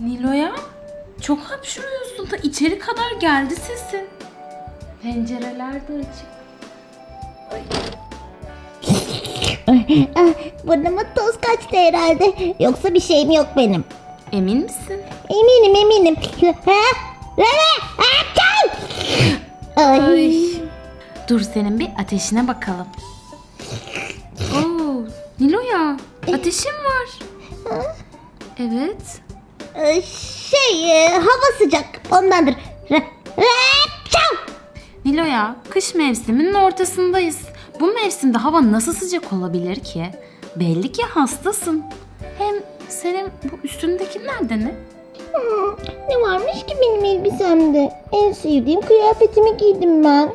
Nilo'ya çok hapşuruyorsun da içeri kadar geldi sesin. Pencereler de açık. Ay, Burnuma toz kaçtı herhalde. Yoksa bir şeyim yok benim. Emin misin? Eminim eminim. Ay. Ay. Dur senin bir ateşine bakalım. Oo, Nilo'ya ateşin var. Evet. Ay, Şey e, hava sıcak ondandır. Nilo'ya kış mevsiminin ortasındayız. Bu mevsimde hava nasıl sıcak olabilir ki? Belli ki hastasın. Hem senin bu üstündekiler de ne? Hmm, ne varmış ki benim elbisemde? En sevdiğim kıyafetimi giydim ben.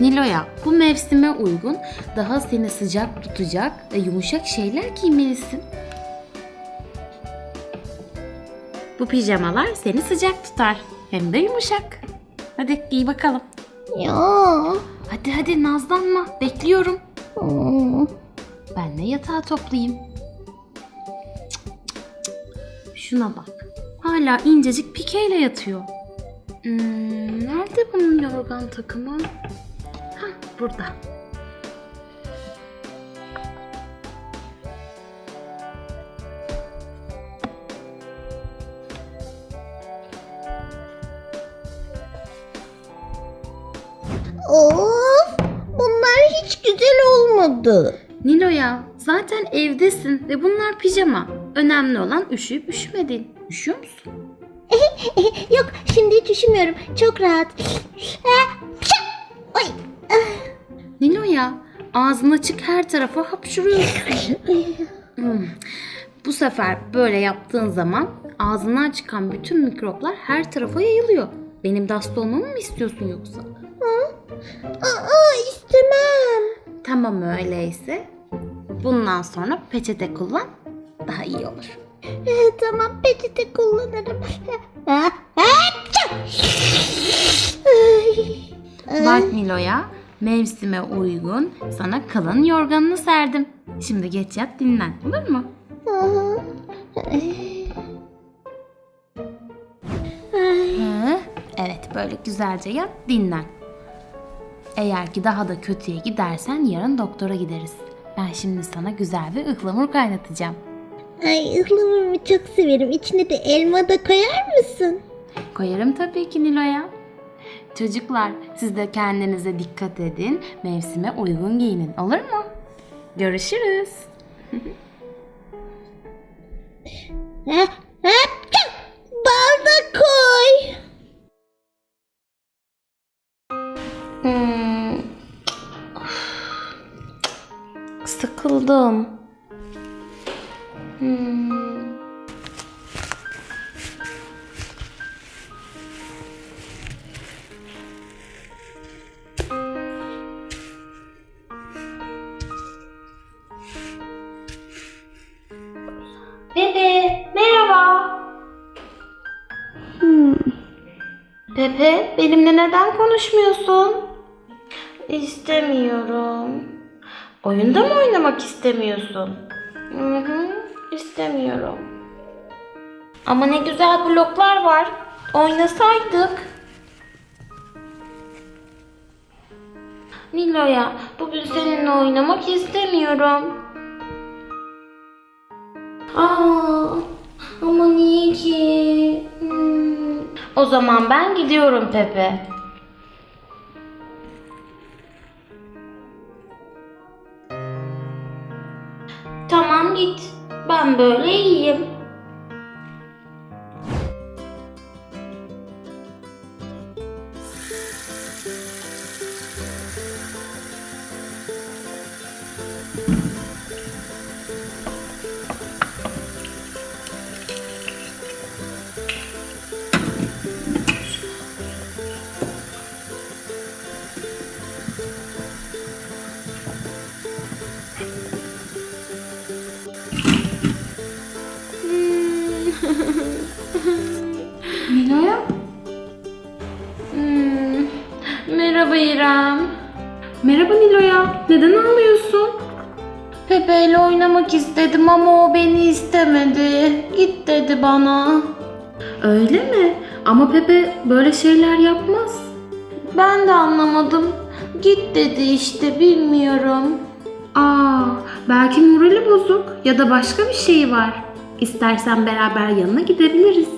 Nilo'ya bu mevsime uygun daha seni sıcak tutacak ve yumuşak şeyler giymelisin. Bu pijamalar seni sıcak tutar hem de yumuşak. Hadi giy bakalım. Ya. Hadi hadi nazlanma bekliyorum. Hmm. Ben de yatağı toplayayım. Şuna bak. Hala incecik pikeyle yatıyor. Hmm, nerede bunun yorgan takımı? Hah burada. Of! Bunlar hiç güzel olmadı. Nilo'ya zaten evdesin ve bunlar pijama. Önemli olan üşüyüp üşümedin. Üşüyor musun? Yok şimdi hiç üşümüyorum. Çok rahat. Ay. Nilo'ya ağzın açık her tarafa hapşuruyorsun. Hmm. Bu sefer böyle yaptığın zaman ağzından çıkan bütün mikroplar her tarafa yayılıyor. Benim de hasta olmamı mı istiyorsun yoksa? Aa, istemem. Tamam öyleyse. Bundan sonra peçete kullan. Daha iyi olur. Tamam peçete kullanırım. Bak Nilo'ya mevsime uygun sana kalın yorganını serdim. Şimdi geç yat dinlen olur mu? Evet böyle güzelce yat dinlen. Eğer ki daha da kötüye gidersen yarın doktora gideriz. Ben şimdi sana güzel bir ıhlamur kaynatacağım. Ay ıhlamurumu çok severim. İçine de elma da koyar mısın? Koyarım tabii ki Nilo'ya. Çocuklar siz de kendinize dikkat edin. Mevsime uygun giyinin olur mu? Görüşürüz. Sıkıldım. Hmm. Pepe, merhaba. Hmm. Pepe, benimle neden konuşmuyorsun? İstemiyorum. Oyunda mı oynamak istemiyorsun? Hı hı, istemiyorum. Ama ne güzel bloklar var. Oynasaydık. Nilo'ya, bugün seninle oynamak istemiyorum. Aa, ama niye ki? Hmm. O zaman ben gidiyorum Pepe. Git. Ben böyle iyiyim. Merhaba İrem. Merhaba Nilo'ya. Neden ağlıyorsun? Pepe ile oynamak istedim ama o beni istemedi. Git dedi bana. Öyle mi? Ama Pepe böyle şeyler yapmaz. Ben de anlamadım. Git dedi işte bilmiyorum. Aa, belki morali bozuk ya da başka bir şey var. İstersen beraber yanına gidebiliriz.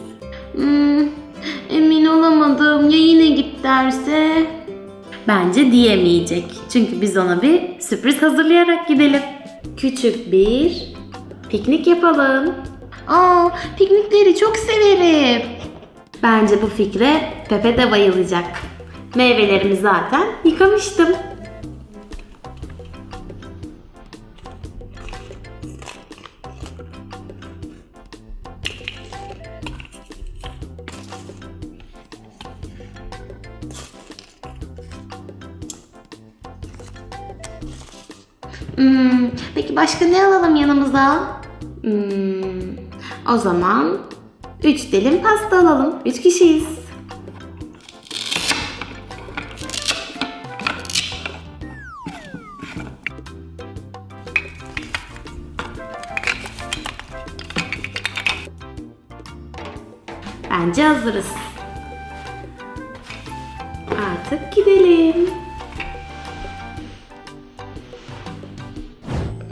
Hmm, emin olamadım. Ya yine git derse? Bence diyemeyecek. Çünkü biz ona bir sürpriz hazırlayarak gidelim. Küçük bir piknik yapalım. Aa, piknikleri çok severim. Bence bu fikre Pepe de bayılacak. Meyvelerimi zaten yıkamıştım. Hmm, peki başka ne alalım yanımıza? Hmm, o zaman 3 dilim pasta alalım. 3 kişiyiz. Bence hazırız. Artık gidelim.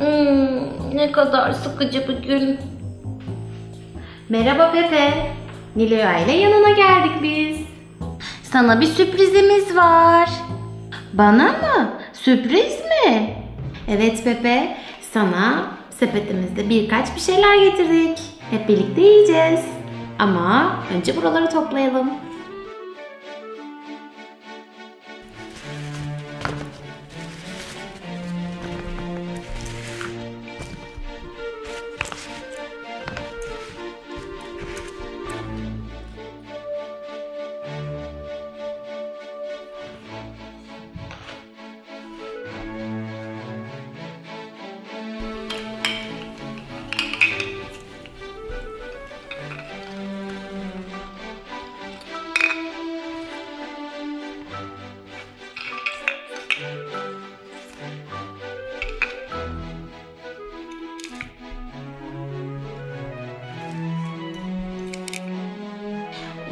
Hmm, ne kadar sıkıcı bir gün. Merhaba Pepe. Niloya ile yanına geldik biz. Sana bir sürprizimiz var. Bana mı? Sürpriz mi? Evet Pepe. Sana sepetimizde birkaç bir şeyler getirdik. Hep birlikte yiyeceğiz. Ama önce buraları toplayalım.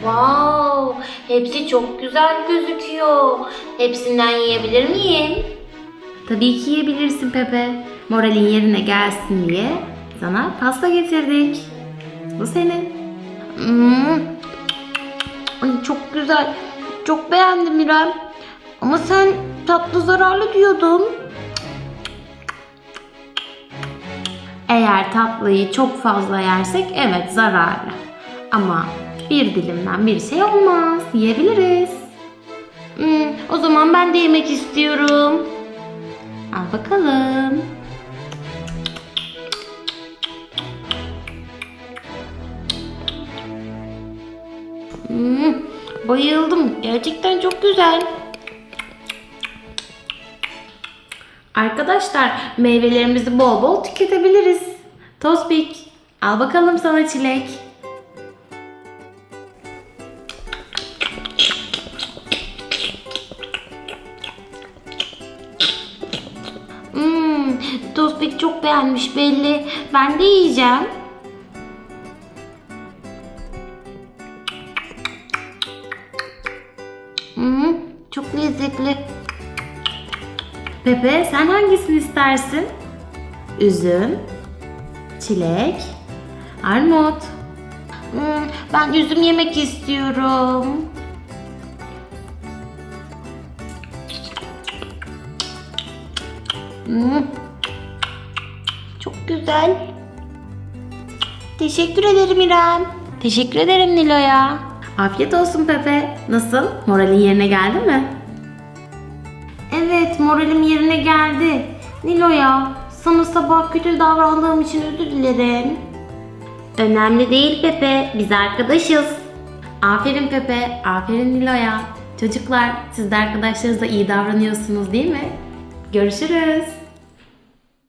Wow, hepsi çok güzel gözüküyor. Hepsinden yiyebilir miyim? Tabii ki yiyebilirsin Pepe. Moralin yerine gelsin diye sana pasta getirdik. Bu senin. Hmm. Ay çok güzel. Çok beğendim İrem. Ama sen tatlı zararlı diyordun. Eğer tatlıyı çok fazla yersek evet zararlı. Ama bir dilimden bir şey olmaz. Yiyebiliriz. Hmm, o zaman ben de yemek istiyorum. Al bakalım. Hmm, bayıldım. Gerçekten çok güzel. Arkadaşlar meyvelerimizi bol bol tüketebiliriz. Tospik al bakalım sana çilek. Çok beğenmiş belli. Ben de yiyeceğim. Hmm, çok lezzetli. Pepe sen hangisini istersin? Üzüm, çilek, armut. Hmm, ben üzüm yemek istiyorum. Hmm, çok güzel. Teşekkür ederim İrem. Teşekkür ederim Nilo'ya. Afiyet olsun Pepe. Nasıl? Moralin yerine geldi mi? Evet, moralim yerine geldi. Nilo'ya, sana sabah kötü davrandığım için özür dilerim. Önemli değil Pepe, biz arkadaşız. Aferin Pepe, aferin Nilo'ya. Çocuklar, siz de arkadaşlarınıza iyi davranıyorsunuz değil mi? Görüşürüz.